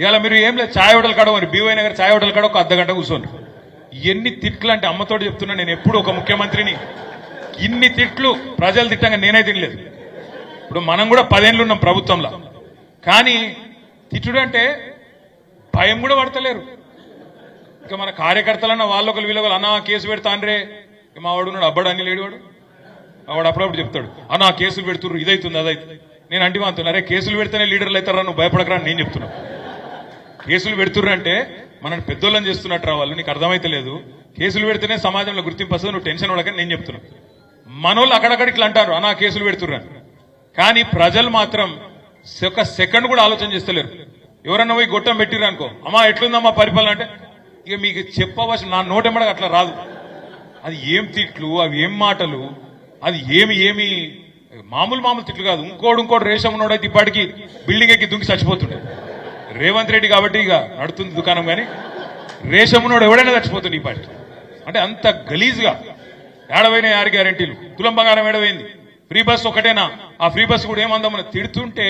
ఇవాళ మీరు ఏం లేదు ఛాయ్ హోటల్ కాడ మరి బీవై నగర్ ఛాయ్ హోటల్ కాడ ఒక అర్ధగంట కూర్చోండి. ఎన్ని తిట్లు అంటే అమ్మతోటి చెప్తున్నా నేను ఎప్పుడు ఒక ముఖ్యమంత్రిని. ఇన్ని తిట్లు ప్రజలు తిట్టంగా నేనే తినలేదు. ఇప్పుడు మనం కూడా పదేళ్ళు ఉన్నాం ప్రభుత్వంలో. కానీ తిట్టుడు అంటే భయం కూడా పడతలేరు. ఇంకా మన కార్యకర్తలన్న వాళ్ళొకరు వీళ్ళొకరు అన్న కేసు పెడతాన్రే మా వాడు ఉన్నాడు అబ్బాడు అని లేడు వాడు. ఆ వాడు అప్పుడప్పుడు చెప్తాడు అన్న కేసులు పెడుతుర్రు ఇదైతుంది అదైతుంది. నేను అంటి అంటున్నా అరే కేసులు పెడితేనే లీడర్లు అవుతారా? నువ్వు భయపడకరా నేను చెప్తున్నా. కేసులు పెడుతుర్రు అంటే పెద్దోళ్ళని చేస్తున్నట్టు రావాలి వాళ్ళు నీకు అర్థమైతే లేదు. కేసులు పెడితేనే సమాజంలో గుర్తింపు వస్తుంది నువ్వు టెన్షన్ పడకని నేను చెప్తున్నా. మనోళ్ళు అక్కడక్కడ ఇట్లా అంటారు అనా కేసులు పెడుతుర్రు కానీ ప్రజలు మాత్రం ఒక సెకండ్ కూడా ఆలోచన చేస్తలేరు. ఎవరన్నా పోయి గొట్టం పెట్టిర్రు అనుకో అమ్మా ఎట్లుందమ్మా పరిపాలన? అంటే ఇక మీకు చెప్పవలసిన నా నోటెమ్మడగా అట్లా రాదు. అది ఏం తిట్లు అవి ఏం మాటలు అది ఏమి ఏమి మామూలు మామూలు తిట్లు కాదు. ఇంకోడు ఇంకోటి రేషం ఉన్నోడైతే ఇప్పటికి బిల్డింగ్ ఎక్కి దుంకి చచ్చిపోతుండే. రేవంత్ రెడ్డి కాబట్టి ఇక నడుతుంది దుకాణం కానీ రేషం ఉన్నోడు ఎవడైనా చచ్చిపోతుండే ఈ అంటే అంత గలీజ్గా. ఏడవైన యారు గ్యారెంటీలు. తులం బంగారం ఏడవైంది. ఫ్రీ బస్ ఒకటేనా? ఆ ఫ్రీ బస్ కూడా ఏమందామని తిడుతుంటే